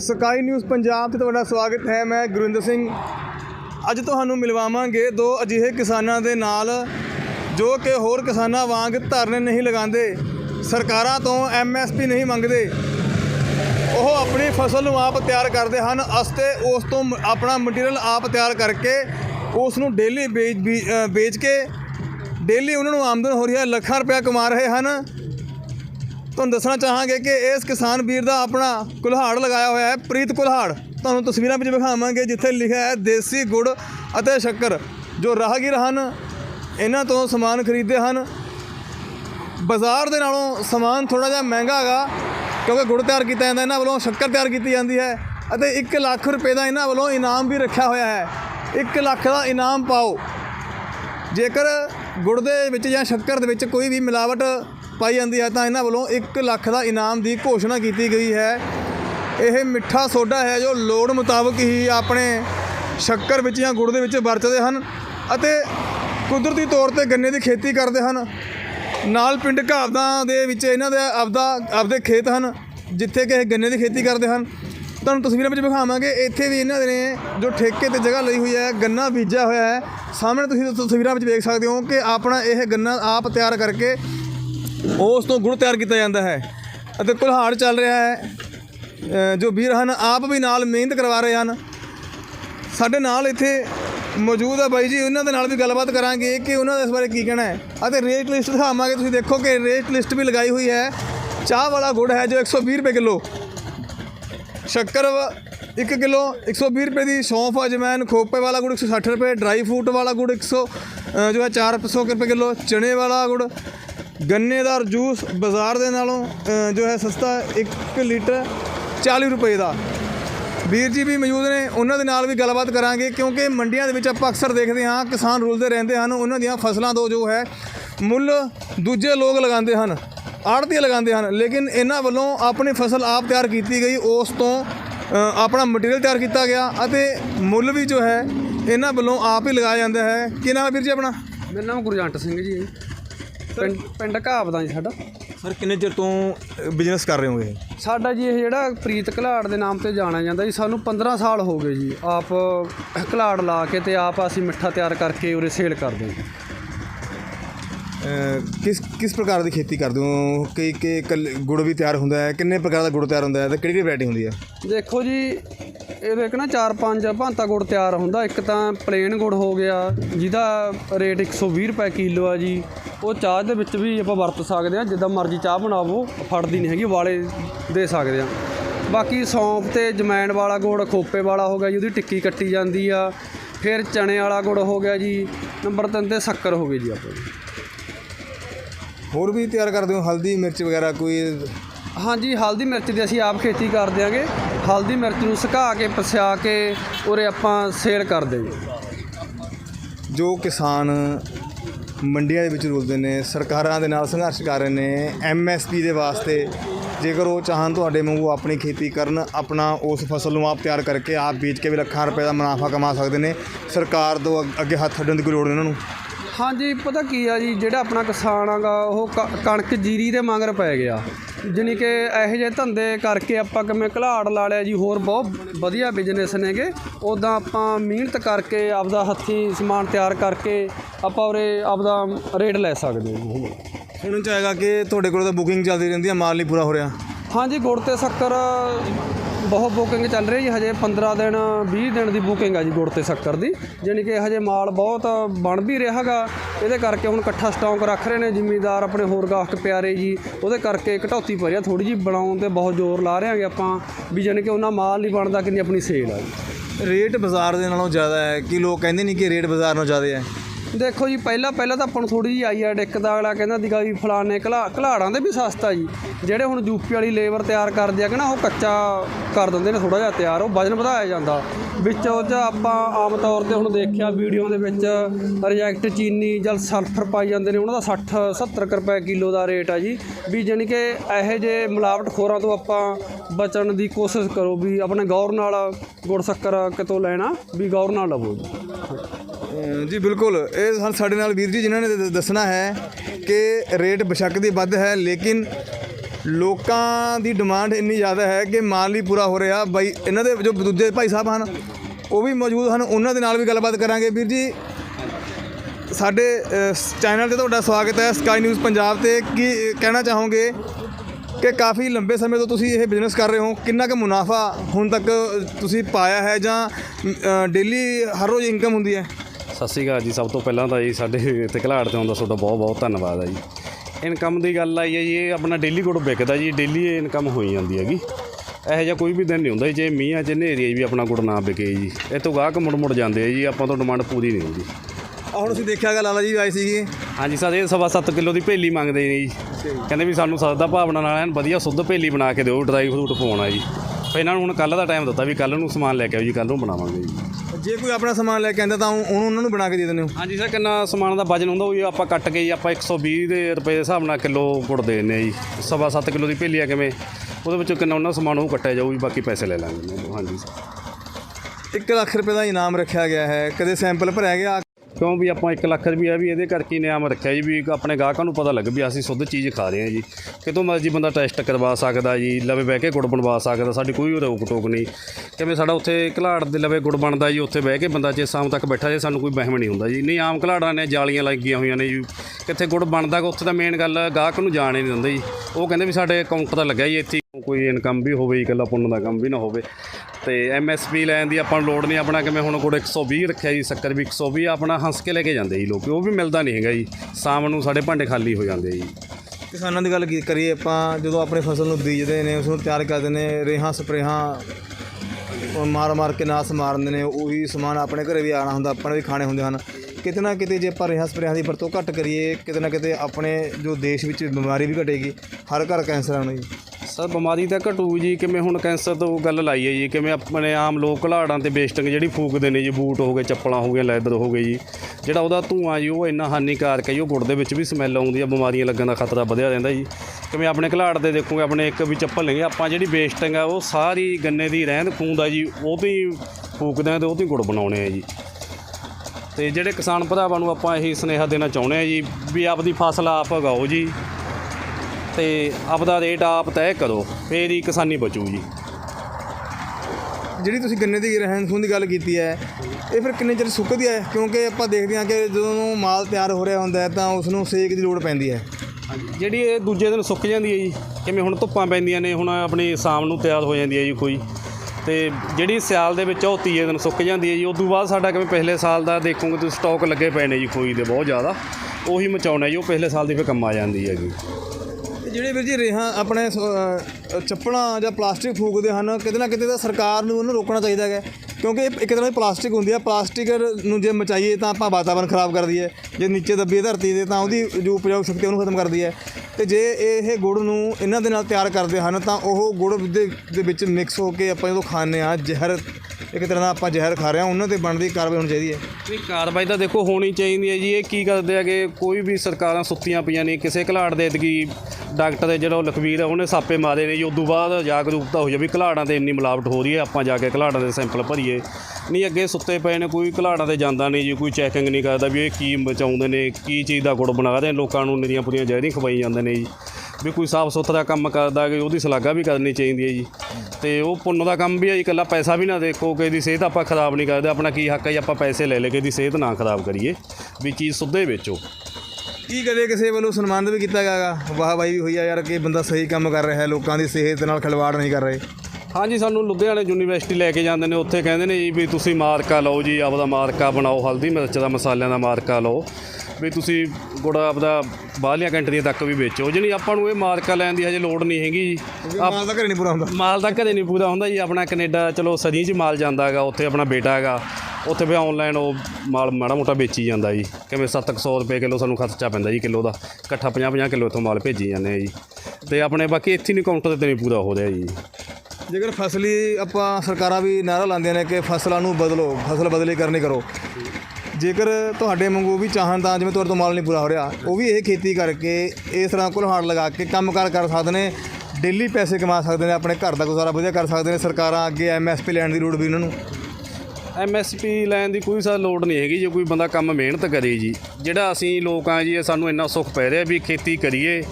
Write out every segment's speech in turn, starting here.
Sky news Punjab ਤੇ ਤੁਹਾਡਾ ਸਵਾਗਤ ਹੈ। ਮੈਂ ਗੁਰਿੰਦਰ ਸਿੰਘ। ਅੱਜ ਤੁਹਾਨੂੰ ਮਿਲਵਾਵਾਂਗੇ ਦੋ ਅਜਿਹੇ ਕਿਸਾਨਾਂ ਦੇ ਨਾਲ, ਜੋ ਕਿ ਹੋਰ ਕਿਸਾਨਾਂ ਵਾਂਗ ਧਰਨੇ ਨਹੀਂ ਲਗਾਉਂਦੇ। ਸਰਕਾਰਾਂ ਤੋਂ ਐਮਐਸਪੀ ਨਹੀਂ ਮੰਗਦੇ। ਉਹ ਆਪਣੀ ਫਸਲ ਨੂੰ ਆਪ ਤਿਆਰ ਕਰਦੇ ਹਨ। ਅਸਤੇ ਉਸ ਤੋਂ ਆਪਣਾ ਮਟੀਰੀਅਲ ਆਪ ਤਿਆਰ ਕਰਕੇ ਉਸ ਨੂੰ ਡੇਲੀ ਵੇਚ, ਵੀ- ਵੇਚ ਕੇ ਡੇਲੀ ਉਹਨਾਂ ਨੂੰ ਆਮਦਨ ਹੋ ਰਹੀ ਹੈ। ਲੱਖਾਂ ਰੁਪਇਆ ਕਮਾ ਰਹੇ ਹਨ। ਤੁਹਾਨੂੰ ਦੱਸਣਾ ਚਾਹਾਂਗੇ ਕਿ ਇਸ ਕਿਸਾਨ ਵੀਰ ਦਾ ਆਪਣਾ ਕੁਲਹਾੜ ਲਗਾਇਆ ਹੋਇਆ ਹੈ, ਪ੍ਰੀਤ ਕੁਲਹਾੜ। ਤੁਹਾਨੂੰ ਤਸਵੀਰਾਂ ਵਿੱਚ ਵਿਖਾਵਾਂਗੇ ਜਿੱਥੇ ਲਿਖਿਆ ਹੈ, ਦੇਸੀ ਗੁੜ ਅਤੇ ਸ਼ੱਕਰ, ਜੋ ਰਾਹਗੀਰ ਹਨ, ਇਹਨਾਂ ਤੋਂ ਸਮਾਨ ਖਰੀਦਦੇ ਹਨ। ਬਾਜ਼ਾਰ ਦੇ ਨਾਲੋਂ ਸਮਾਨ ਥੋੜਾ ਜਿਹਾ ਮਹਿੰਗਾ ਹੈਗਾ, ਕਿਉਂਕਿ ਗੁੜ ਤਿਆਰ ਕੀਤਾ ਜਾਂਦਾ, ਇਹਨਾਂ ਵੱਲੋਂ ਸ਼ੱਕਰ ਤਿਆਰ ਕੀਤੀ ਜਾਂਦੀ ਹੈ ਅਤੇ 1 ਲੱਖ ਰੁਪਏ ਦਾ ਇਹਨਾਂ ਵੱਲੋਂ ਇਨਾਮ ਵੀ ਰੱਖਿਆ ਹੋਇਆ ਹੈ। 1 ਲੱਖ ਦਾ ਇਨਾਮ ਪਾਓ। ਜੇਕਰ ਗੁੜ ਦੇ ਵਿੱਚ ਜਾਂ ਸ਼ੱਕਰ ਦੇ ਵਿੱਚ ਕੋਈ ਵੀ ਮਿਲਾਵਟ ਪਾਈ ਜਾਂਦੀ ਹੈ ਤਾਂ ਇਹਨਾਂ ਵੱਲੋਂ 1 ਲੱਖ ਦਾ ਇਨਾਮ ਦੀ ਘੋਸ਼ਣਾ ਕੀਤੀ ਗਈ ਹੈ। ਇਹ ਮਿੱਠਾ ਸੋਡਾ ਹੈ ਜੋ ਲੋੜ ਮੁਤਾਬਕ ਹੀ ਆਪਣੇ ਸ਼ੱਕਰ ਵਿੱਚ ਜਾਂ ਗੁੜ ਦੇ ਵਿੱਚ ਵਰਤਦੇ ਹਨ ਅਤੇ ਕੁਦਰਤੀ ਤੌਰ ਤੇ ਗੰਨੇ ਦੀ ਖੇਤੀ ਕਰਦੇ ਹਨ। ਨਾਲ ਪਿੰਡ ਘਾਵਦਾਂ ਦੇ ਵਿੱਚ ਇਹਨਾਂ ਦੇ ਆਪਦਾ, ਆਪਦੇ ਖੇਤ ਹਨ, ਜਿੱਥੇ ਕਿ ਇਹ ਗੰਨੇ ਦੀ ਖੇਤੀ ਕਰਦੇ ਹਨ। ਤੁਹਾਨੂੰ ਤਸਵੀਰਾਂ ਵਿੱਚ ਵਿਖਾਵਾਂਗੇ, ਇੱਥੇ ਵੀ ਇਹਨਾਂ ਨੇ ਜੋ ਠੇਕੇ ਤੇ ਜਗ੍ਹਾ ਲਈ ਹੋਈ ਹੈ, ਗੰਨਾ ਬੀਜਿਆ ਹੋਇਆ ਹੈ। ਸਾਹਮਣੇ ਤੁਸੀਂ ਤਸਵੀਰਾਂ ਵਿੱਚ ਵੇਖ ਸਕਦੇ ਹੋ ਕਿ ਆਪਣਾ ਇਹ ਗੰਨਾ ਆਪ ਤਿਆਰ ਕਰਕੇ ਉਸ ਤੋਂ ਗੁੜ ਤਿਆਰ ਕੀਤਾ ਜਾਂਦਾ ਹੈ ਅਤੇ ਕੁਲਹਾੜ ਚੱਲ ਰਿਹਾ ਹੈ। ਜੋ ਵੀਰ ਹਨ ਆਪ ਵੀ ਨਾਲ ਮਿਹਨਤ ਕਰਵਾ ਰਹੇ ਹਨ। ਸਾਡੇ ਨਾਲ ਇੱਥੇ ਮੌਜੂਦ ਆ ਬਾਈ ਜੀ ਉਹਨਾਂ ਦੇ ਨਾਲ ਵੀ ਗੱਲਬਾਤ ਕਰਾਂਗੇ ਕਿ ਉਹਨਾਂ ਦਾ ਇਸ ਬਾਰੇ ਕੀ ਕਹਿਣਾ ਹੈ। ਅਤੇ ਰੇਟ ਲਿਸਟ ਦਿਖਾਵਾਂਗੇ ਤੁਸੀਂ ਦੇਖੋ ਕਿ ਰੇਟ ਲਿਸਟ ਵੀ ਲਗਾਈ ਹੋਈ ਹੈ। ਚਾਹ ਵਾਲਾ ਗੁੜ ਹੈ ਜੋ 120 ਰੁਪਏ ਕਿਲੋ। ਸ਼ੱਕਰ 1 ਕਿਲੋ 120 ਰੁਪਏ ਦੀ ਸੌਂਫ ਅਜਮੈਨ ਖੋਪੇ ਵਾਲਾ ਗੁੜ 160 ਰੁਪਏ ਡਰਾਈ ਫਰੂਟ ਵਾਲਾ ਗੁੜ 100 ਅ, ਜੋ ਹੈ 400 ਰੁਪਏ ਕਿਲੋ। ਚਣੇ ਵਾਲਾ ਗੁੜ ਗੰਨੇਦਾਰ ਜੂਸ ਬਾਜ਼ਾਰ ਦੇ ਨਾਲੋਂ ਜੋ ਹੈ ਸਸਤਾ 1 ਲੀਟਰ 40 ਰੁਪਏ ਦਾ। ਵੀਰ ਜੀ ਵੀ ਮੌਜੂਦ ਨੇ, ਉਹਨਾਂ ਦੇ ਨਾਲ ਵੀ ਗੱਲਬਾਤ ਕਰਾਂਗੇ, ਕਿਉਂਕਿ ਮੰਡੀਆਂ ਦੇ ਵਿੱਚ ਆਪਾਂ ਅਕਸਰ ਦੇਖਦੇ ਹਾਂ, ਕਿਸਾਨ ਰੁਲਦੇ ਰਹਿੰਦੇ ਹਨ, ਉਹਨਾਂ ਦੀਆਂ ਫਸਲਾਂ ਤੋਂ ਜੋ ਹੈ, ਮੁੱਲ ਦੂਜੇ ਲੋਕ ਲਗਾਉਂਦੇ ਹਨ ਆੜ੍ਹਤੀ ਲਗਾਉਂਦੇ ਹਨ, ਲੇਕਿਨ ਇਹਨਾਂ ਵੱਲੋਂ ਆਪਣੀ ਫਸਲ ਆਪ ਤਿਆਰ ਕੀਤੀ ਗਈ, ਉਸ ਤੋਂ ਆਪਣਾ ਮਟੀਰੀਅਲ ਤਿਆਰ ਕੀਤਾ ਗਿਆ, ਅਤੇ ਮੁੱਲ ਵੀ ਜੋ ਹੈ, ਇਹਨਾਂ ਵੱਲੋਂ ਆਪ ਹੀ ਲਗਾਇਆ ਜਾਂਦਾ ਹੈ। ਕੀ ਨਾਮ ਵੀਰ ਜੀ ਆਪਣਾ? ਮੇਰਾ ਨਾਮ ਗੁਰਜੰਟ ਸਿੰਘ ਜੀ ਹੈ ਜੀ। ਪਿੰਡ ਪਿੰਡ ਘਾਬਦਾ ਜੀ ਸਾਡਾ। ਸਰ ਕਿੰਨੇ ਚਿਰ ਤੋਂ ਬਿਜ਼ਨਸ ਕਰ ਰਹੇ ਹੋਗੇ ਸਾਡਾ ਜੀ ਇਹ ਜਿਹੜਾ ਪ੍ਰੀਤ ਘਲਾੜ ਦੇ ਨਾਮ ਤੇ ਜਾਣਿਆ ਜਾਂਦਾ ਜੀ ਸਾਨੂੰ 15 ਸਾਲ ਹੋ ਗਏ ਜੀ। ਆਪ ਘਲਾੜ ਲਾ ਕੇ ਤੇ ਆਪ ਅਸੀਂ ਮਿੱਠਾ ਤਿਆਰ ਕਰਕੇ ਉਰੇ ਸੇਲ ਕਰਦੇ ਹਾਂ। ਕਿਸ ਕਿਸ ਪ੍ਰਕਾਰ ਦੀ ਖੇਤੀ ਕਰਦੇ ਹੋ? ਕਿ ਕਿ ਗੁੜ ਵੀ ਤਿਆਰ ਹੁੰਦਾ ਹੈ ਕਿੰਨੇ ਪ੍ਰਕਾਰ ਦਾ ਗੁੜ ਤਿਆਰ ਹੁੰਦਾ ਹੈ ਤੇ ਕਿਹੜੀ ਕਿਹੜੀ ਵੈਰਾਈਟੀ ਹੁੰਦੀ ਹੈ? ਦੇਖੋ ਜੀ ਇਹਦੇ ਇੱਕ ਨਾ 4-5 ਭਾਂਤਾ ਗੁੜ ਤਿਆਰ ਹੁੰਦਾ। ਇੱਕ ਤਾਂ ਪਲੇਨ ਗੁੜ ਹੋ ਗਿਆ ਜਿਹਦਾ ਰੇਟ 120 ਰੁਪਏ ਕਿਲੋ ਆ ਜੀ। ਉਹ ਚਾਹ ਦੇ ਵਿੱਚ ਵੀ ਆਪਾਂ ਵਰਤ ਸਕਦੇ ਆ ਜਿੱਦਾਂ ਮਰਜ਼ੀ ਚਾਹ ਬਣਾਵੋ ਫੜਦੀ ਨਹੀਂ ਹੈਗੀ ਵਾਲੇ ਦੇ ਸਕਦੇ ਆ। ਬਾਕੀ ਸੌਂਫ ਤੇ ਜਮੈਣ ਵਾਲਾ ਗੁੜ ਖੋਪੇ ਵਾਲਾ ਹੋ ਗਿਆ ਜੀ ਉਹਦੀ ਟਿੱਕੀ ਕੱਟੀ ਜਾਂਦੀ ਆ। ਫਿਰ ਚਣੇ ਵਾਲਾ ਗੁੜ ਹੋ ਗਿਆ ਜੀ ਨੰਬਰ 3 ਤੇ ਸ਼ੱਕਰ ਹੋ ਗਈ ਜੀ ਆਪਾਂ। ਹੋਰ ਵੀ ਤਿਆਰ ਕਰਦੇ ਹੋ? ਹਲਦੀ ਮਿਰਚ ਵਗੈਰਾ ਕੋਈ? ਹਾਂਜੀ ਹਲਦੀ ਮਿਰਚ ਦੀ ਅਸੀਂ ਆਪ ਖੇਤੀ ਕਰ ਦਿਆਂਗੇ ਹਲਦੀ ਮਿਰਚ ਨੂੰ ਸੁਕਾ ਕੇ, ਪਸਿਆ ਕੇ ਉਰੇ ਆਪਾਂ ਸੇਲ ਕਰਦੇ ਜੀ। ਜੋ ਕਿਸਾਨ ਮੰਡੀਆਂ ਦੇ ਵਿੱਚ ਰੁਲਦੇ ਨੇ, ਸਰਕਾਰਾਂ ਦੇ ਨਾਲ ਸੰਘਰਸ਼ ਕਰ ਰਹੇ ਨੇ ਐਮਐਸਪੀ ਦੇ ਵਾਸਤੇ ਜੇਕਰ ਉਹ ਚਾਹਣ ਤੁਹਾਡੇ ਵਾਂਗੂ ਆਪਣੀ ਖੇਤੀ ਕਰਨ, ਆਪਣਾ ਉਸ ਫਸਲ ਨੂੰ ਆਪ ਤਿਆਰ ਕਰਕੇ ਆਪ ਵੇਚ ਕੇ ਵੀ ਲੱਖਾਂ ਰੁਪਏ ਦਾ ਮੁਨਾਫਾ ਕਮਾ ਸਕਦੇ ਨੇ, ਸਰਕਾਰ ਤੋਂ ਅੱਗ- ਅੱਗੇ ਹੱਥ ਅੱਡਣ ਦੀ ਕੋਈ ਲੋੜ ਨਹੀਂ ਉਹਨਾਂ ਨੂੰ। ਹਾਂਜੀ ਪਤਾ ਕੀ ਆ ਜੀ ਜਿਹੜਾ ਆਪਣਾ ਕਿਸਾਨ ਆਗਾ ਉਹ ਕ- ਕਣਕ ਜੀਰੀ ਦੇ ਮਗਰ ਪੈ ਗਿਆ। ਜਾਣੀ ਕਿ ਇਹੋ ਜਿਹੇ ਧੰਦੇ ਕਰਕੇ ਆਪਾਂ ਕਿਵੇਂ ਘਲਾੜ ਲਾ ਲਿਆ ਜੀ ਹੋਰ ਬਹੁਤ ਵਧੀਆ ਬਿਜ਼ਨਸ ਨੇਗੇ। ਉਦਾਂ ਆਪਾਂ ਮਿਹਨਤ ਕਰਕੇ ਆਪਦਾ ਹੱਥੀ ਸਮਾਨ ਤਿਆਰ ਕਰਕੇ ਆਪਾਂ ਉਰੇ ਆਪਦਾ ਰੇਟ ਲੈ ਸਕਦੇ ਹਾਂ ਜੀ। ਸੁਣਨ ਚ ਆਏਗਾ ਕਿ ਤੁਹਾਡੇ ਕੋਲ ਤਾਂ ਬੁਕਿੰਗ ਚੱਲਦੀ ਰਹਿੰਦੀ ਹੈ ਮਾਲ ਨਹੀਂ ਪੂਰਾ ਹੋ ਰਿਹਾ। ਹਾਂਜੀ ਗੁੜ ਤੇ ਸ਼ੱਕਰ ਬਹੁਤ ਬੁਕਿੰਗ ਚੱਲ ਰਹੀ ਹੈ ਹਜੇ 15 ਦਿਨ 20 ਦਿਨ ਦੀ ਬੁਕਿੰਗ ਆ ਜੀ ਗੁੜ ਤੇ ਸ਼ੱਕਰ ਦੀ। ਜਾਣੀ ਕਿ ਹਜੇ ਮਾਲ ਬਹੁਤ ਬਣ ਵੀ ਰਿਹਾਗਾ ਇਹਦੇ ਕਰਕੇ ਹੁਣ ਇਕੱਠਾ ਸਟਾਕ ਰੱਖ ਰਹੇ ਨੇ ਜ਼ਿਮੀਦਾਰ ਆਪਣੇ ਹੋਰ ਗਾਹਕ ਪਿਆਰੇ ਜੀ। ਉਹਦੇ ਕਰਕੇ ਘਟੌਤੀ ਪਈ ਆ ਥੋੜੀ ਜੀ, ਬਣਾਉਣ ਤੇ ਬਹੁਤ ਜ਼ੋਰ ਲਾ ਰਹੇ ਹਾਂਗੇ ਆਪਾਂ ਵੀ ਜਾਣੀ ਕਿ ਉਹਨਾਂ ਮਾਲ ਨਹੀਂ ਬਣਦਾ, ਕਿੰਨੀ ਆਪਣੀ ਸੇਲ ਆ ਜੀ। ਰੇਟ ਬਾਜ਼ਾਰ ਦੇ ਨਾਲੋਂ ਜ਼ਿਆਦਾ ਹੈ ਕਿ ਲੋਕ ਕਹਿੰਦੇ ਨਹੀਂ ਕਿ ਰੇਟ ਬਾਜ਼ਾਰ ਨਾਲੋਂ ਜ਼ਿਆਦਾ ਹੈ? ਦੇਖੋ ਜੀ, ਪਹਿਲਾਂ ਪਹਿਲਾਂ ਤਾਂ ਆਪਾਂ ਨੂੰ ਥੋੜੀ ਜਿਹੀ ਆਈ ਆ ਡਿੱਕਦਾ ਅਗਲਾ ਕਹਿੰਦਾ ਦੀਗਾ ਵੀ ਫਲਾਣੇ ਘਲਾ ਘਲਾੜਾਂ ਦੇ ਵੀ ਸਸਤਾ ਜੀ। ਜਿਹੜੇ ਹੁਣ ਯੂਪੀ ਵਾਲੀ ਲੇਬਰ ਤਿਆਰ ਕਰਦੇ ਆ ਕਿ ਨਾ, ਉਹ ਕੱਚਾ ਕਰ ਦਿੰਦੇ ਨੇ ਥੋੜਾ ਜਿਹਾ ਤਿਆਰ। ਉਹ ਵਜਨ ਵਧਾਇਆ ਜਾਂਦਾ। ਵਿੱਚ ਉਹ 'ਚ ਆਪਾਂ ਆਮ ਤੌਰ ਤੇ ਹੁਣ ਦੇਖਿਆ ਵੀਡੀਓ ਦੇ ਵਿੱਚ ਰਿਜੈਕਟ ਚੀਨੀ ਜਾਂ ਸਲਫਰ ਪਾਈ ਜਾਂਦੇ ਨੇ, ਉਹਨਾਂ ਦਾ 60 70 ਕੁ ਰੁਪਏ ਕਿਲੋ ਦਾ ਰੇਟ ਆ ਜੀ। ਵੀ ਜਾਣੀ ਕਿ ਇਹੋ ਜਿਹੇ ਮਿਲਾਵਟ ਖੋਰਾਂ ਤੋਂ ਆਪਾਂ ਬਚਣ ਦੀ ਕੋਸ਼ਿਸ਼ ਕਰੋ ਵੀ ਆਪਣੇ ਗੌਰ ਨਾਲ ਗੁੜ ਸ਼ੱਕਰ ਕਿਤੋਂ ਲੈਣਾ, ਵੀ ਗੌਰ ਨਾਲ ਲਵੋ ਜੀ ਬਿਲਕੁਲ। ਇਹ ਸਨ ਸਾਡੇ ਨਾਲ ਵੀਰ ਜੀ ਜਿਨ੍ਹਾਂ ਨੇ ਦ- ਦੱਸਣਾ ਹੈ ਕਿ ਰੇਟ ਬੇਸ਼ੱਕ ਦੀ ਵੱਧ ਹੈ, ਲੇਕਿਨ ਲੋਕਾਂ ਦੀ ਡਿਮਾਂਡ ਇੰਨੀ ਜ਼ਿਆਦਾ ਹੈ ਕਿ ਮਾਲ ਨਹੀਂ ਪੂਰਾ ਹੋ ਰਿਹਾ। ਬਾਈ, ਇਹਨਾਂ ਦੇ ਜੋ ਦੂਜੇ ਭਾਈ ਸਾਹਿਬ ਹਨ, ਉਹ ਵੀ ਮੌਜੂਦ ਹਨ, ਉਹਨਾਂ ਦੇ ਨਾਲ ਵੀ ਗੱਲਬਾਤ ਕਰਾਂਗੇ। ਵੀਰ ਜੀ, ਸਾਡੇ ਚੈਨਲ ਤੇ ਤੁਹਾਡਾ ਸਵਾਗਤ ਹੈ, ਸਕਾਈ ਨਿਊਜ਼ ਪੰਜਾਬ ਤੇ। ਕੀ ਕਹਿਣਾ ਚਾਹੋਗੇ ਕਿ ਕਾਫੀ ਲੰਬੇ ਸਮੇਂ ਤੋਂ ਤੁਸੀਂ ਇਹ ਬਿਜ਼ਨਸ ਕਰ ਰਹੇ ਹੋ, ਕਿੰਨਾ ਕੁ ਮੁਨਾਫਾ ਹੁਣ ਤੱਕ ਤੁਸੀਂ ਪਾਇਆ ਹੈ ਜਾਂ ਡੇਲੀ ਹਰ ਰੋਜ਼ ਇਨਕਮ ਹੁੰਦੀ ਹੈ? ਸਤਿ ਸ਼੍ਰੀ ਅਕਾਲ ਜੀ। ਸਭ ਤੋਂ ਪਹਿਲਾਂ ਤਾਂ ਜੀ ਸਾਡੇ ਇੱਥੇ ਘਲਾੜ ਤੇ ਆਉਣ ਦਾ ਤੁਹਾਡਾ ਬਹੁਤ ਬਹੁਤ ਧੰਨਵਾਦ ਹੈ ਜੀ। ਇਨਕਮ ਦੀ ਗੱਲ ਆਈ ਹੈ ਜੀ ਇਹ ਆਪਣਾ ਡੇਲੀ ਗੁੜ ਵਿਕਦਾ ਜੀ ਡੇਲੀ ਇਹ ਇਨਕਮ ਹੋਈ ਜਾਂਦੀ ਹੈਗੀ। ਇਹੋ ਜਿਹਾ ਕੋਈ ਵੀ ਦਿਨ ਨਹੀਂ ਹੁੰਦਾ ਜੀ, ਮੀਂਹ ਆ ਜੇ ਹਨੇਰੀ ਵੀ ਆਪਣਾ ਗੁੜ ਨਾ ਵਿਕੇ ਜੀ। ਇਹ ਤੋਂ ਗਾਹਕ ਮੁੜ ਮੁੜ ਜਾਂਦੇ ਆ ਜੀ ਆਪਾਂ ਤੋਂ ਡਿਮਾਂਡ ਪੂਰੀ ਨਹੀਂ ਹੁੰਦੀ। ਆਹ ਹੁਣ ਤੁਸੀਂ ਦੇਖਿਆ ਗਾ ਲਾਲਾ ਜੀ ਆਏ ਸੀਗੇ। ਹਾਂਜੀ ਸਰ ਇਹ ਸਵਾ ਸੱਤ ਕਿਲੋ ਦੀ ਭੇਲੀ ਮੰਗਦੇ ਨੇ ਜੀ। ਕਹਿੰਦੇ ਵੀ ਸਾਨੂੰ ਸਸਤਾ ਭਾਵਨਾ ਨਾਲ ਐਨ ਵਧੀਆ ਸੁੱਧ ਭੇਲੀ ਬਣਾ ਕੇ ਦਿਓ ਡਰਾਈ ਫਰੂਟ ਪਾਉਣਾ ਜੀ। ਫਿਰ ਇਹਨਾਂ ਨੂੰ ਹੁਣ ਕੱਲ ਦਾ ਟਾਈਮ ਦਿੱਤਾ ਵੀ ਕੱਲ ਨੂੰ ਸਮਾਨ ਲੈ ਕੇ ਆਓ ਜੀ ਕੱਲ ਨੂੰ ਬਣਾਵਾਂਗੇ ਜੀ। ਜੇ ਕੋਈ ਆਪਣਾ ਸਮਾਨ ਲੈ ਕੇ ਆਂਦਾ ਤਾਂ ਉਹ- ਉਹਨੂੰ ਉਹਨਾਂ ਨੂੰ ਬਣਾ ਕੇ ਦੇ ਦਿੰਦੇ ਹੋ? ਹਾਂਜੀ ਸਰ ਕਿੰਨਾ ਸਮਾਨ ਦਾ ਵਜਨ ਹੁੰਦਾ ਉਹ ਜੀ ਆਪਾਂ ਕੱਟ ਕੇ ਜੀ ਆਪਾਂ 120 ਦੇ ਰੁਪਏ ਦੇ ਹਿਸਾਬ ਨਾਲ ਕਿਲੋ ਗੁੜ ਦੇ ਦਿੰਦੇ ਆ ਜੀ। ਸਵਾ ਸੱਤ ਕਿਲੋ ਦੀ ਭੇਲੀ ਆ ਕਿਵੇਂ? ਉਹਦੇ ਵਿੱਚੋਂ ਕਿੰਨਾ ਉਹਨਾਂ ਸਮਾਨ ਉਹ ਕੱਟਿਆ ਜਾਊ ਜੀ ਬਾਕੀ ਪੈਸੇ ਲੈ ਲਾਂਗੇ। ਹਾਂਜੀ ਸਰ। 1 ਲੱਖ ਰੁਪਏ ਦਾ ਇਨਾਮ ਰੱਖਿਆ ਗਿਆ ਹੈ। ਕਦੇ ਸੈਂਪਲ ਭਰਿਆ ਗਿਆ? ਕਿਉਂ ਵੀ ਆਪਾਂ 1 ਲੱਖ ਰੁਪਈਆ ਵੀ ਇਹਦੇ ਕਰਕੇ ਨਿਯਮ ਰੱਖਿਆ ਜੀ ਵੀ ਆਪਣੇ ਗਾਹਕਾਂ ਨੂੰ ਪਤਾ ਲੱਗ ਵੀ ਅਸੀਂ ਸ਼ੁੱਧ ਚੀਜ਼ ਖਾ ਰਹੇ ਹਾਂ ਜੀ। ਕਿਤੋਂ ਮਰਜ਼ੀ ਬੰਦਾ ਟੈਸਟ ਕਰਵਾ ਸਕਦਾ ਜੀ ਲਵੇ ਬਹਿ ਕੇ ਗੁੜ ਬਣਵਾ ਸਕਦਾ ਸਾਡੀ ਕੋਈ ਰੋਕ ਟੋਕ ਨਹੀਂ। ਕਿਵੇਂ ਸਾਡਾ ਉੱਥੇ ਘਲਾੜ ਦੇ ਲਵੇ ਗੁੜ ਬਣਦਾ ਜੀ ਉੱਥੇ ਬਹਿ ਕੇ ਬੰਦਾ ਜੇ ਸ਼ਾਮ ਤੱਕ ਬੈਠਾ ਜੇ ਸਾਨੂੰ ਕੋਈ ਵਹਿਮ ਨਹੀਂ ਹੁੰਦਾ ਜੀ। ਨਹੀਂ ਆਮ ਘਲਾੜਾਂ ਨੇ ਜਾਲੀਆਂ ਲੱਗੀਆਂ ਹੋਈਆਂ ਨੇ ਜੀ। ਕਿੱਥੇ ਗੁੜ ਬਣਦਾ ਗਾ, ਉੱਥੇ ਤਾਂ ਮੇਨ ਗੱਲ ਗਾਹਕ ਨੂੰ ਜਾਣ ਹੀ ਨਹੀਂ ਦਿੰਦਾ ਜੀ। ਉਹ ਕਹਿੰਦੇ ਵੀ ਸਾਡੇ ਅਕਾਊਂਟ ਤਾਂ ਲੱਗਿਆ ਜੀ ਇੱਥੇ ਕੋਈ ਇਨਕਮ ਵੀ ਹੋਵੇ ਜੀ ਇਕੱਲਾ ਪੁੰਨ ਦਾ ਕੰਮ ਵੀ ਨਾ ਹੋਵੇ। ਤੇ ਐਮਐਸਪੀ ਲੈਣ ਦੀ ਆਪਾਂ ਨੂੰ ਲੋੜ ਨਹੀਂ, ਆਪਣਾ ਕਿਵੇਂ ਹੁਣ ਗੁੜ 120 ਰੱਖਿਆ ਜੀ, ਸ਼ੱਕਰ ਵੀ 120 ਆਪਣਾ ਹੰਸ ਕੇ ਲੈ ਕੇ ਜਾਂਦੇ ਜੀ ਲੋਕ, ਉਹ ਵੀ ਮਿਲਦਾ ਨਹੀਂ ਹੈਗਾ ਜੀ, ਸ਼ਾਮ ਨੂੰ ਸਾਡੇ ਭਾਂਡੇ ਖਾਲੀ ਹੋ ਜਾਂਦੇ ਜੀ। ਕਿਸਾਨਾਂ ਦੀ ਗੱਲ ਕੀ ਕਰੀਏ ਆਪਾਂ, ਜਦੋਂ ਆਪਣੀ ਫਸਲ ਨੂੰ ਬੀਜਦੇ ਨੇ ਉਸ ਨੂੰ ਤਿਆਰ ਕਰਦੇ ਨੇ, ਰੇਹਾਂ, ਸਪਰੇਹਾਂ ਮਾਰ ਮਾਰ ਕੇ ਨਾਸ ਮਾਰਦੇ ਨੇ, ਉਹੀ ਸਮਾਨ ਆਪਣੇ ਘਰੇ ਵੀ ਆਣਾ ਹੁੰਦਾ, ਆਪਣੇ ਵੀ ਖਾਣੇ ਹੁੰਦੇ ਹਨ। ਕਿਤੇ ਨਾ ਕਿਤੇ ਜੇ ਆਪਾਂ ਰੇਹਾਂ, ਸਪਰੇਹਾਂ ਦੀ ਵਰਤੋਂ ਘੱਟ ਕਰੀਏ, ਕਿਤੇ ਨਾ ਕਿਤੇ ਆਪਣੇ ਜੋ ਦੇਸ਼ ਵਿੱਚ ਬਿਮਾਰੀ ਵੀ ਘਟੇਗੀ, ਹਰ ਘਰ ਕੈਂਸਰ ਆਉਣਾ ਜੀ। ਸਰ, ਬਿਮਾਰੀ ਤਾਂ ਘਟੂ ਜੀ, ਕਿਵੇਂ ਹੁਣ ਕੈਂਸਰ ਤੋਂ ਗੱਲ ਲਾਈ ਹੈ ਜੀ, ਕਿਵੇਂ ਆਪਣੇ ਆਮ ਲੋਕ ਘਲਾੜਾਂ ਤੇ ਵੇਸਟਿੰਗ ਜਿਹੜੀ ਫੂਕਦੇ ਨੇ ਜੀ, ਬੂਟ ਹੋ ਗਏ, ਚੱਪਲਾਂ ਹੋ ਗਈਆਂ, ਲੈਦਰ ਹੋ ਗਏ ਜੀ, ਜਿਹੜਾ ਉਹਦਾ ਧੂਆਂ ਜੀ, ਉਹ ਇੰਨਾ ਹਾਨੀਕਾਰਕ ਹੈ ਜੀ, ਉਹ ਗੁੜ ਦੇ ਵਿੱਚ ਵੀ ਸਮੈਲ ਆਉਂਦੀ ਆ ਬਿਮਾਰੀਆਂ ਲੱਗਣ ਦਾ ਖਤਰਾ ਵਧਿਆ ਰਹਿੰਦਾ ਜੀ। ਕਿਵੇਂ ਆਪਣੇ ਘਲਾੜ ਦੇ ਦੇਖੋਗੇ, ਆਪਣੇ ਇੱਕ ਵੀ ਚੱਪਲ ਲੈਂਗੇ ਆਪਾਂ ਜਿਹੜੀ ਵੇਸਟਿੰਗ ਆ, ਉਹ ਸਾਰੀ ਗੰਨੇ ਦੀ ਰਹਿੰਦ ਖੂੰਦ ਆ ਜੀ, ਉਹ ਤੋਂ ਹੀ ਫੂਕਦੇ ਆ ਤੇ ਉਹ ਤੋਂ ਹੀ ਗੁੜ ਬਣਾਉਣੇ ਆ ਜੀ। ਤੇ ਜਿਹੜੇ ਕਿਸਾਨ ਭਰਾਵਾਂ ਨੂੰ ਆਪਾਂ ਇਹੀ ਸੁਨੇਹਾ ਦੇਣਾ ਚਾਹੁੰਦੇ ਆ ਜੀ, ਵੀ ਆਪਦੀ ਫਸਲ ਆਪ ਉਗਾਓ ਜੀ ਤੇ ਆਪਦਾ ਰੇਟ ਆਪ ਤੈਅ ਕਰੋ ਫੇਰ ਹੀ ਕਿਸਾਨੀ ਬਚੂ ਜੀ ਜਿਹੜੀ ਤੁਸੀਂ ਗੰਨੇ ਦੀ ਰਹਿਣ ਖੂਨ ਦੀ ਗੱਲ ਕੀਤੀ ਹੈ ਇਹ ਫਿਰ ਕਿੰਨੇ ਚਿਰ ਸੁੱਕਦੀ ਹੈ? ਕਿਉਂਕਿ ਆਪਾਂ ਦੇਖਦੇ ਹਾਂ ਕਿ ਜਦੋਂ ਮਾਲ ਤਿਆਰ ਹੋ ਰਿਹਾ ਹੁੰਦਾ ਹੈ ਤਾਂ ਉਸ ਨੂੰ ਸੇਕ ਦੀ ਲੋੜ ਪੈਂਦੀ ਹੈ। ਜਿਹੜੀ ਇਹ ਦੂਜੇ ਦਿਨ ਸੁੱਕ ਜਾਂਦੀ ਹੈ ਜੀ ਕਿਵੇਂ ਹੁਣ ਧੁੱਪਾਂ ਪੈਂਦੀਆਂ ਨੇ ਹੁਣ ਆਪਣੀ ਸ਼ਾਮ ਨੂੰ ਤਿਆਰ ਹੋ ਜਾਂਦੀ ਹੈ ਜੀ ਕੋਈ। ਤੇ ਜਿਹੜੀ ਸਿਆਲ ਦੇ ਵਿੱਚ ਉਹ ਤੀਏ ਦਿਨ ਸੁੱਕ ਜਾਂਦੀ ਹੈ ਜੀ ਉਸ ਤੋਂ ਬਾਅਦ ਸਾਡਾ ਕਿਵੇਂ ਪਿਛਲੇ ਸਾਲ ਦਾ ਦੇਖੋਗੇ ਤੁਸੀਂ ਸਟਾਕ ਲੱਗੇ ਪਏ ਨੇ ਜੀ ਖੋਈ ਦੇ ਬਹੁਤ ਜ਼ਿਆਦਾ ਉਹੀ ਮਚਾਉਣਾ ਜੀ ਉਹ ਪਿਛਲੇ ਸਾਲ ਦੀ ਫਿਰ ਕੰਮ ਆ ਜਾਂਦੀ ਹੈਗੀ ਇਹ ਜਿਹੜੇ ਵੀਰ ਜੀ ਰੇਹਾਂ ਆਪਣੇ ਸ- ਚੱਪਲਾਂ ਜਾਂ ਪਲਾਸਟਿਕ ਫੂਕਦੇ ਹਨ, ਕਿਤੇ ਨਾ ਕਿਤੇ ਤਾਂ ਸਰਕਾਰ ਨੂੰ ਉਹਨੂੰ ਰੋਕਣਾ ਚਾਹੀਦਾ ਹੈ ਕਿਉਂਕਿ ਇਹ ਇੱਕ ਤਰ੍ਹਾਂ ਦੀ ਪਲਾਸਟਿਕ ਹੁੰਦੀ ਹੈ ਪਲਾਸਟਿਕ ਨੂੰ ਜੇ ਮਚਾਈਏ ਤਾਂ ਆਪਾਂ ਵਾਤਾਵਰਨ ਖਰਾਬ ਕਰਦੀ ਹੈ ਜੇ ਨੀਚੇ ਦੱਬੀਏ ਧਰਤੀ ਦੇ ਤਾਂ ਉਹਦੀ ਜੋ ਉਪਜਾਊ ਸ਼ਕਤੀ ਉਹਨੂੰ ਖਤਮ ਕਰਦੀ ਹੈ ਤੇ ਜੇ ਇਹ ਗੁੜ ਨੂੰ ਇਹਨਾਂ ਦੇ ਨਾਲ ਤਿਆਰ ਕਰਦੇ ਹਨ, ਤਾਂ ਉਹ ਗੁੜ ਦੇ ਦੇ ਵਿੱਚ ਮਿਕਸ ਹੋ ਕੇ ਆਪਾਂ ਜਦੋਂ ਖਾਂਦੇ ਆ ਜ਼ਹਿਰ, ਇੱਕ ਤਰ੍ਹਾਂ ਦਾ ਆਪਾਂ ਜ਼ਹਿਰ ਖਾ ਰਹੇ ਹਾਂ, ਉਹਨਾਂ ਤੇ ਬਣਦੀ ਕਾਰਵਾਈ ਹੋਣੀ ਚਾਹੀਦੀ ਹੈ। ਨਹੀਂ, ਕਾਰਵਾਈ ਤਾਂ ਦੇਖੋ ਹੋਣੀ ਚਾਹੀਦੀ ਹੈ ਜੀ। ਇਹ ਕੀ ਕਰਦੇ ਹੈਗੇ? ਕੋਈ ਵੀ ਸਰਕਾਰਾਂ ਸੁੱਤੀਆਂ ਪਈਆਂ ਨੇ, ਕਿਸੇ ਘਲਾੜ ਦੇ ਐਤਕੀ ਡਾਕਟਰ ਦੇ ਜਿਹੜਾ ਉਹ ਲਖਵੀਰ ਹੈ ਉਹਨੇ ਸਾਪੇ ਮਾਰੇ ਨੇ ਜੀ। ਉਦੋਂ ਬਾਅਦ ਜਾਗਰੂਕਤਾ ਹੋ ਵੀ ਘਲਾੜਾਂ ਤੇ ਇੰਨੀ ਮਿਲਾਵਟ ਹੋ ਰਹੀ ਹੈ ਆਪਾਂ ਜਾ ਕੇ ਘਲਾੜਾਂ ਦੇ ਸੈਂਪਲ ਭਰੀਏ। ਨਹੀਂ, ਅੱਗੇ ਸੁੱਤੇ ਪਏ ਨੇ, ਕੋਈ ਘਲਾੜਾਂ ਤੇ ਜਾਂਦਾ ਨਹੀਂ ਜੀ, ਕੋਈ ਚੈਕਿੰਗ ਨਹੀਂ ਕਰਦਾ ਵੀ ਇਹ ਕੀ ਬਚਾਉਂਦੇ ਨੇ, ਕੀ ਚੀਜ਼ ਦਾ ਗੁੜ ਬਣਾ ਰਹੇ ਲੋਕਾਂ ਨੂੰ ਨਿਰੀਆਂ ਪੂਰੀਆਂ ਜ਼ਹਿਰੀਆਂ ਖਵਾਈ ਜਾਂਦੇ ਨੇ ਜੀ। ਵੀ ਕੋਈ ਸਾਫ਼ ਸੁਥਰਾ ਕੰਮ ਕਰਦਾ ਕਿ ਉਹਦੀ ਸ਼ਲਾਘਾ ਵੀ ਕਰਨੀ ਚਾਹੀਦੀ ਹੈ ਜੀ। ਤੇ ਉਹ ਪੁੰਨ ਦਾ ਕੰਮ ਵੀ ਹੈ ਇਕੱਲਾ ਪੈਸਾ ਵੀ ਨਾ ਦੇਖੋ ਕਿ ਇਹਦੀ ਸਿਹਤ ਆਪਾਂ ਖਰਾਬ ਨਹੀਂ ਕਰਦੇ, ਆਪਣਾ ਕੀ ਹੱਕ ਹੈ ਜੀ, ਆਪਾਂ ਪੈਸੇ ਲੈ ਲੈ ਕੇ ਇਹਦੀ ਸਿਹਤ ਨਾ ਖਰਾਬ ਕਰੀਏ। ਵੀ ਚੀਜ਼ ਸੁੱਧੇ ਵੇਚੋ। ਕੀ ਕਦੇ ਕਿਸੇ ਵੱਲੋਂ ਸਨਮਾਨਿਤ ਵੀ ਕੀਤਾ ਗਿਆਗਾ? ਵਾਹ ਬਾਈ ਵੀ ਹੋਈ ਆ ਯਾਰ ਕਿ ਬੰਦਾ ਸਹੀ ਕੰਮ ਕਰ ਰਿਹਾ ਹੈ, ਲੋਕਾਂ ਦੀ ਸਿਹਤ ਨਾਲ ਖਿਲਵਾੜ ਨਹੀਂ ਕਰ ਰਹੇ। ਹਾਂਜੀ, ਸਾਨੂੰ ਲੁਧਿਆਣੇ ਯੂਨੀਵਰਸਿਟੀ ਲੈ ਕੇ ਜਾਂਦੇ ਨੇ, ਉੱਥੇ ਕਹਿੰਦੇ ਨੇ ਜੀ ਵੀ ਤੁਸੀਂ ਮਾਰਕਾ ਲਓ ਜੀ, ਆਪਦਾ ਮਾਰਕਾ ਬਣਾਓ, ਹਲਦੀ ਮਿਰਚ ਦਾ ਮਸਾਲਿਆਂ ਦਾ ਮਾਰਕਾ ਲਓ। ਵੀ ਤੁਸੀਂ ਗੁੜ ਆਪਦਾ ਬਾਹਰਲੀਆਂ ਕੰਟਰੀਆਂ ਤੱਕ ਵੀ ਵੇਚੋ। ਜਿਹੜੀ ਆਪਾਂ ਨੂੰ ਇਹ ਮਾਰਕਾ ਲੈਣ ਦੀ ਹਜੇ ਲੋੜ ਨਹੀਂ ਹੈਗੀ। ਜੀ ਮਾਲ ਤਾਂ ਘਰੇ ਨਹੀਂ ਪੂਰਾ ਹੁੰਦਾ। ਮਾਲ ਤਾਂ ਘਰੇ ਨਹੀਂ ਪੂਰਾ ਹੁੰਦਾ ਜੀ। ਆਪਣਾ ਕੈਨੇਡਾ ਚਲੋ ਸਦੀ 'ਚ ਮਾਲ ਜਾਂਦਾ ਹੈਗਾ ਉੱਥੇ ਆਪਣਾ ਬੇਟਾ ਹੈਗਾ। ਉੱਥੇ ਵੀ ਆਨਲਾਈਨ ਉਹ ਮਾਲ ਮਾੜਾ ਮੋਟਾ ਵੇਚੀ ਜਾਂਦਾ ਜੀ। ਕਿਵੇਂ 700 ਰੁਪਏ ਕਿਲੋ ਸਾਨੂੰ ਖਰਚਾ ਪੈਂਦਾ ਜੀ ਕਿਲੋ ਦਾ। ਇਕੱਠਾ 50 50 ਕਿਲੋ ਇੱਥੋਂ ਮਾਲ ਭੇਜੀ ਜਾਂਦੇ ਆ ਜੀ। ਤੇ ਆਪਣੇ ਬਾਕੀ ਇੱਥੇ ਨਹੀਂ ਕਾਊਂਟਰ ਤੇ ਨਹੀਂ ਪੂਰਾ ਹੋ ਰਿਹਾ ਜੀ। ਜੇਕਰ ਫਸਲੀ ਆਪਾਂ ਸਰਕਾਰਾਂ ਵੀ ਨਾਰਾ ਲਾਉਂਦੀਆਂ ਨੇ ਕਿ ਫਸਲਾਂ ਨੂੰ ਬਦਲੋ ਫਸਲ ਬਦਲੀ ਕਰਨੀ ਕਰੋ। ਜੇਕਰ ਤੁਹਾਡੇ ਵਾਂਗੂ ਵੀ ਚਾਹਣ ਤਾਂ ਜਿਵੇਂ ਤੁਹਾਡੇ ਤੋਂ ਮਾਲ ਨਹੀਂ ਪੂਰਾ ਹੋ ਰਿਹਾ, ਉਹ ਵੀ ਇਹ ਖੇਤੀ ਕਰਕੇ ਇਸ ਤਰ੍ਹਾਂ ਕੁਲਹਾੜ ਲਗਾ ਕੇ ਕੰਮਕਾਰ ਕਰ ਸਕਦੇ ਨੇ, ਡੇਲੀ ਪੈਸੇ ਕਮਾ ਸਕਦੇ ਨੇ, ਆਪਣੇ ਘਰ ਦਾ ਗੁਜ਼ਾਰਾ ਵਧੀਆ ਕਰ ਸਕਦੇ ਨੇ, ਸਰਕਾਰਾਂ ਅੱਗੇ ਐਮਐਸਪੀ ਲੈਣ ਦੀ ਲੋੜ ਵੀ ਉਹਨਾਂ ਨੂੰ। ਐਮਐਸਪੀ ਲੈਣ ਦੀ ਕੋਈ ਸਾ ਲੋੜ ਨਹੀਂ ਹੈਗੀ, ਜੇ ਕੋਈ ਬੰਦਾ ਕੰਮ ਮਿਹਨਤ ਕਰੇ ਜੀ। ਜਿਹੜਾ ਅਸੀਂ ਲੋਕ ਆ ਜੀ ਸਾਨੂੰ ਇੰਨਾ ਸੁੱਖ ਪੈ ਰਿਹਾ ਵੀ ਖੇਤੀ ਕਰੀਏ,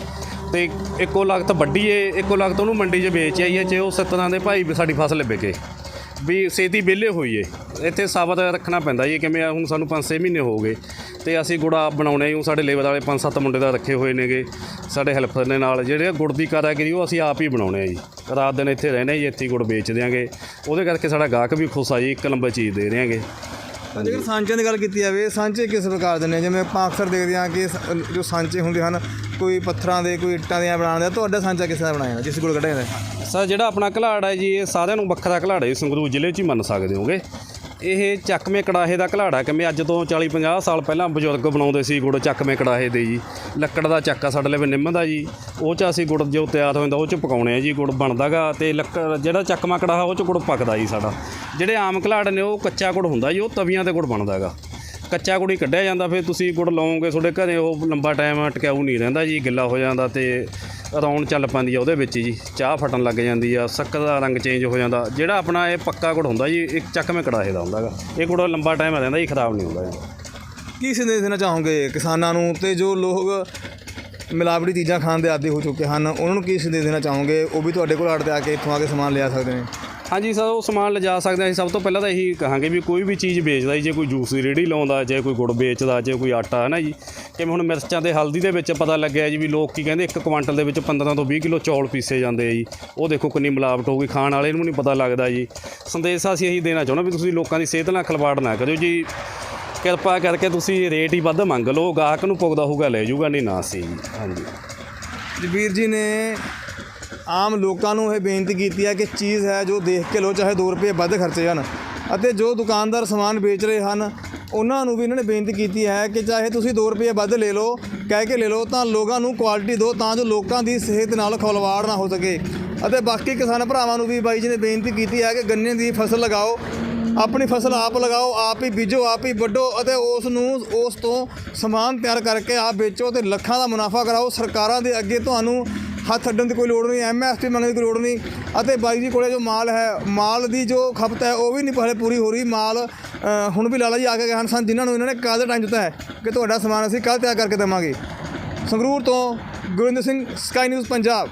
ਤੇ ਇੱਕੋ ਲਗਤ ਵੱਢੀਏ, ਇੱਕੋ ਲਗਤ ਉਹਨੂੰ ਮੰਡੀ 'ਚ ਵੇਚ ਆਈਏ, ਜੇ ਉਹ ਤਰ੍ਹਾਂ ਦੇ ਭਾਈ ਵੀ ਸਾਡੀ ਫਸਲ ਵਿਕੇ ਵੀ ਛੇਤੀ ਵਿਹਲੇ ਹੋਈਏ। ਇੱਥੇ ਸਾਬਤ ਰੱਖਣਾ ਪੈਂਦਾ ਜੀ, ਕਿਵੇਂ ਹੁਣ ਸਾਨੂੰ 5-6 ਮਹੀਨੇ ਹੋ ਗਏ ਤੇ ਅਸੀਂ ਗੁੜ ਆਪ ਬਣਾਉਣੇ ਜੀ ਸਾਡੇ ਲੇਬਰ ਵਾਲੇ 5-7 ਮੁੰਡੇ ਦਾ ਰੱਖੇ ਹੋਏ ਨੇਗੇ, ਸਾਡੇ ਹੈਲਪਰ ਨੇ ਨਾਲ, ਜਿਹੜੇ ਗੁੜ ਦੀ ਕਾਰਾਗਰੀ ਉਹ ਅਸੀਂ ਆਪ ਹੀ ਬਣਾਉਣੇ ਆ ਜੀ। ਰਾਤ ਦਿਨ ਇੱਥੇ ਰਹਿਣੇ ਜੀ, ਇੱਥੇ ਗੁੜ ਵੇਚ ਦਿਆਂਗੇ। ਉਹਦੇ ਕਰਕੇ ਸਾਡਾ ਗਾਹਕ ਵੀ ਖੁਸ਼ ਆ ਜੀ, ਇੱਕ ਲੰਬੇ ਚੀਜ਼ ਦੇ ਦਿਆਂਗੇ ਜੇਕਰ ਸਾਂਚਿਆਂ ਦੀ ਗੱਲ ਕੀਤੀ ਜਾਵੇ ਸਾਂਚੇ ਕਿਸ ਪ੍ਰਕਾਰ ਦੇ ਨੇ? ਜਿਵੇਂ ਆਪਾਂ ਅਕਸਰ ਦੇਖਦੇ ਹਾਂ ਕਿ ਸ- ਜੋ ਸਾਂਚੇ ਹੁੰਦੇ ਹਨ ਕੋਈ ਪੱਥਰਾਂ ਦੇ ਕੋਈ ਇੱਟਾਂ ਦੀਆਂ ਬਣਾਉਂਦੇ ਆ ਤੁਹਾਡਾ ਸਾਂਚਾ ਕਿਸ ਤਰ੍ਹਾਂ ਬਣਾਇਆ ਜਿਸ ਕੋਲ ਕੱਢਿਆ ਜਾਂਦਾ? ਸਰ ਜਿਹੜਾ ਆਪਣਾ ਘਲਾੜ ਹੈ ਜੀ ਇਹ ਸਾਰਿਆਂ ਨੂੰ ਵੱਖਰਾ ਘਲਾੜ ਹੈ ਜੀ, ਸੰਗਰੂਰ ਜ਼ਿਲ੍ਹੇ 'ਚ ਹੀ ਮੰਨ ਸਕਦੇ ਹੋਗੇ। ਇਹ ਚੱਕਵੇਂ ਕੜਾਹੇ ਦਾ ਘਲਾੜਾ ਕਿਵੇਂ ਅੱਜ ਤੋਂ 40 50 ਸਾਲ ਪਹਿਲਾਂ ਬਜ਼ੁਰਗ ਬਣਾਉਂਦੇ ਸੀ ਗੁੜ ਚੱਕਵੇਂ ਕੜਾਹੇ ਦੇ ਜੀ। ਲੱਕੜ ਦਾ ਚੱਕਾ ਸਾਡੇ ਲਈ ਨਿੰਮ ਦਾ ਜੀ। ਉਹ 'ਚ ਅਸੀਂ ਗੁੜ ਜੋ ਤਿਆਰ ਹੋ ਜਾਂਦਾ ਉਹ 'ਚ ਪਕਾਉਣੇ ਆ ਜੀ ਗੁੜ ਬਣਦਾਗਾ ਤੇ ਲੱਕੜ ਜਿਹੜਾ ਚੱਕਮਾ ਕੜਾਹਾ, ਉਹ 'ਚ ਗੁੜ ਪੱਕਦਾ ਜੀ ਸਾਡਾ। ਜਿਹੜੇ ਆਮ ਘਲਾੜ ਨੇ, ਉਹ ਕੱਚਾ ਗੁੜ ਹੁੰਦਾ ਜੀ, ਉਹ ਤਵੀਆਂ ਤੇ ਗੁੜ ਬਣਦਾਗਾ ਕੱਚਾ ਗੁੜ ਹੀ ਕੱਢਿਆ ਜਾਂਦਾ, ਫਿਰ ਤੁਸੀਂ ਗੁੜ ਲਾਓਗੇ ਤੁਹਾਡੇ ਘਰੇ, ਉਹ ਲੰਬਾ ਟਾਈਮ ਟਿਕਾਊ ਨਹੀਂ ਰਹਿੰਦਾ ਜੀ, ਗਿੱਲਾ ਹੋ ਜਾਂਦਾ ਤੇ ਰੌਣ ਚੱਲ ਪੈਂਦੀ ਆ ਉਹਦੇ ਵਿੱਚ ਜੀ। ਚਾਹ ਫਟਣ ਲੱਗ ਜਾਂਦੀ ਆ ਸ਼ੱਕਰ ਦਾ ਰੰਗ ਚੇਂਜ ਹੋ ਜਾਂਦਾ। ਜਿਹੜਾ ਆਪਣਾ ਇਹ ਪੱਕਾ ਗੁੜ ਹੁੰਦਾ ਜੀ, ਇੱਕ ਚੱਕਵੇਂ ਕੜਾਹੇ ਦਾ ਹੁੰਦਾਗਾ ਇਹ ਗੁੜ ਲੰਬਾ ਟਾਈਮ ਰਹਿੰਦਾ ਜੀ, ਖਰਾਬ ਨਹੀਂ ਹੁੰਦਾ ਜੀ। ਕੀ ਸੰਦੇਸ਼ ਦੇਣਾ ਚਾਹੋਗੇ ਕਿਸਾਨਾਂ ਨੂੰ ਤੇ ਜੋ ਲੋਕ ਮਿਲਾਵਟੀ ਚੀਜ਼ਾਂ ਖਾਣ ਦੇ ਆਦੀ ਹੋ ਚੁੱਕੇ ਹਨ, ਉਹਨਾਂ ਨੂੰ ਕੀ ਸੰਦੇਸ਼ ਦੇਣਾ ਚਾਹੋਗੇ? ਉਹ ਵੀ ਤੁਹਾਡੇ ਕੋਲ ਆੜ ਤੇ ਆ ਕੇ ਇੱਥੋਂ ਆ ਕੇ ਸਮਾਨ ਲਿਆ ਸਕਦੇ ਨੇ। ਹਾਂਜੀ ਸਰ, ਉਹ ਸਮਾਨ ਲਿਜਾ ਸਕਦੇ ਹਾਂ। ਅਸੀਂ ਸਭ ਤੋਂ ਪਹਿਲਾਂ ਤਾਂ ਇਹੀ ਕਹਾਂਗੇ ਵੀ ਕੋਈ ਵੀ ਚੀਜ਼ ਵੇਚਦਾ ਜੀ, ਜੇ ਕੋਈ ਜੂਸ ਦੀ ਰੇਹੜੀ ਲਾਉਂਦਾ, ਜੇ ਕੋਈ ਗੁੜ ਵੇਚਦਾ, ਜੇ ਕੋਈ ਆਟਾ ਹੈ ਨਾ ਜੀ। ਕਿਵੇਂ ਹੁਣ ਮਿਰਚਾਂ ਤੇ ਹਲਦੀ ਦੇ ਵਿੱਚ ਪਤਾ ਲੱਗਿਆ ਜੀ ਵੀ ਲੋਕ ਕੀ ਕਹਿੰਦੇ, ਇੱਕ ਕੁਆਂਟਲ ਦੇ ਵਿੱਚ 15 ਤੋਂ 20 ਕਿਲੋ ਚੌਲ ਪੀਸੇ ਜਾਂਦੇ ਆ ਜੀ। ਉਹ ਦੇਖੋ ਕਿੰਨੀ ਮਿਲਾਵਟ ਹੋ ਗਈ ਖਾਣ ਵਾਲੇ ਨੂੰ ਨਹੀਂ ਪਤਾ ਲੱਗਦਾ ਜੀ। ਸੰਦੇਸ਼ ਅਸੀਂ ਇਹੀ ਦੇਣਾ ਚਾਹੁੰਦਾ ਵੀ ਤੁਸੀਂ ਲੋਕਾਂ ਦੀ ਸਿਹਤ ਨਾਲ ਖਿਲਵਾੜ ਨਾ ਕਰਿਓ ਜੀ। ਕਿਰਪਾ ਕਰਕੇ ਤੁਸੀਂ ਰੇਟ ਹੀ ਵੱਧ ਮੰਗ ਲਓ, ਗਾਹਕ ਨੂੰ ਪੁੱਗਦਾ ਹੋਊਗਾ, ਲੈ ਜਾਊਗਾ, ਨਹੀਂ ਨਾ ਸੀ ਹਾਂਜੀ। ਜਬੀਰ ਜੀ ਨੇ ਆਮ ਲੋਕਾਂ ਨੂੰ ਇਹ ਬੇਨਤੀ ਕੀਤੀ ਹੈ ਕਿ ਚੀਜ਼ ਹੈ ਜੋ ਦੇਖ ਕੇ ਲੋ ਚਾਹੇ 2 ਰੁਪਏ ਵੱਧ ਖਰਚੇ ਹਨ ਅਤੇ ਜੋ ਦੁਕਾਨਦਾਰ ਸਮਾਨ ਵੇਚ ਰਹੇ ਹਨ, ਉਹਨਾਂ ਨੂੰ ਵੀ ਇਹਨਾਂ ਨੇ ਬੇਨਤੀ ਕੀਤੀ ਹੈ ਕਿ ਚਾਹੇ ਤੁਸੀਂ 2 ਰੁਪਏ ਵੱਧ ਲੈ ਲਓ, ਕਹਿ ਕੇ ਲੈ ਲਓ, ਤਾਂ ਲੋਕਾਂ ਨੂੰ ਕੁਆਲਿਟੀ ਦਿਓ ਤਾਂ ਜੋ ਲੋਕਾਂ ਦੀ ਸਿਹਤ ਨਾਲ ਖਲਵਾੜ ਨਾ ਹੋ ਸਕੇ। ਅਤੇ ਬਾਕੀ ਕਿਸਾਨ ਭਰਾਵਾਂ ਨੂੰ ਵੀ ਬਾਈ ਜੀ ਨੇ ਬੇਨਤੀ ਕੀਤੀ ਹੈ ਕਿ ਗੰਨੇ ਦੀ ਫਸਲ ਲਗਾਓ, ਆਪਣੀ ਫਸਲ ਆਪ ਲਗਾਓ, ਆਪ ਹੀ ਬੀਜੋ, ਆਪ ਹੀ ਵੱਢੋ ਅਤੇ ਉਸ ਨੂੰ, ਉਸ ਤੋਂ ਸਮਾਨ ਤਿਆਰ ਕਰਕੇ ਆਪ ਵੇਚੋ ਤੇ ਲੱਖਾਂ ਦਾ ਮੁਨਾਫਾ ਕਰਾਓ। ਸਰਕਾਰਾਂ ਦੇ ਅੱਗੇ ਤੁਹਾਨੂੰ ਹੱਥ ਅੱਡਣ ਦੀ ਕੋਈ ਲੋੜ ਨਹੀਂ ਐਮਐਸਪੀ ਮੰਗਣ ਦੀ ਕੋਈ ਲੋੜ ਨਹੀਂ ਅਤੇ ਬਾਈ ਜੀ ਕੋਲੇ ਜੋ ਮਾਲ ਹੈ, ਮਾਲ ਦੀ ਜੋ ਖਪਤ ਹੈ ਉਹ ਵੀ ਨਹੀਂ ਪਹਿਲੇ ਪੂਰੀ ਹੋ ਰਹੀ। ਮਾਲ ਹੁਣ ਵੀ ਲਾਲਾ ਜੀ ਆ ਕੇ ਗਏ ਹਨ ਸਨ ਜਿਨ੍ਹਾਂ ਨੂੰ ਇਹਨਾਂ ਨੇ ਕਾਹਦਾ ਟਾਈਮ ਦਿੱਤਾ ਹੈ ਕਿ ਤੁਹਾਡਾ ਸਮਾਨ ਅਸੀਂ ਕੱਲ੍ਹ ਤਿਆਰ ਕਰਕੇ ਦੇਵਾਂਗੇ। ਸੰਗਰੂਰ ਤੋਂ ਗੁਰਿੰਦਰ ਸਿੰਘ ਸਕਾਈ ਨਿਊਜ਼ ਪੰਜਾਬ।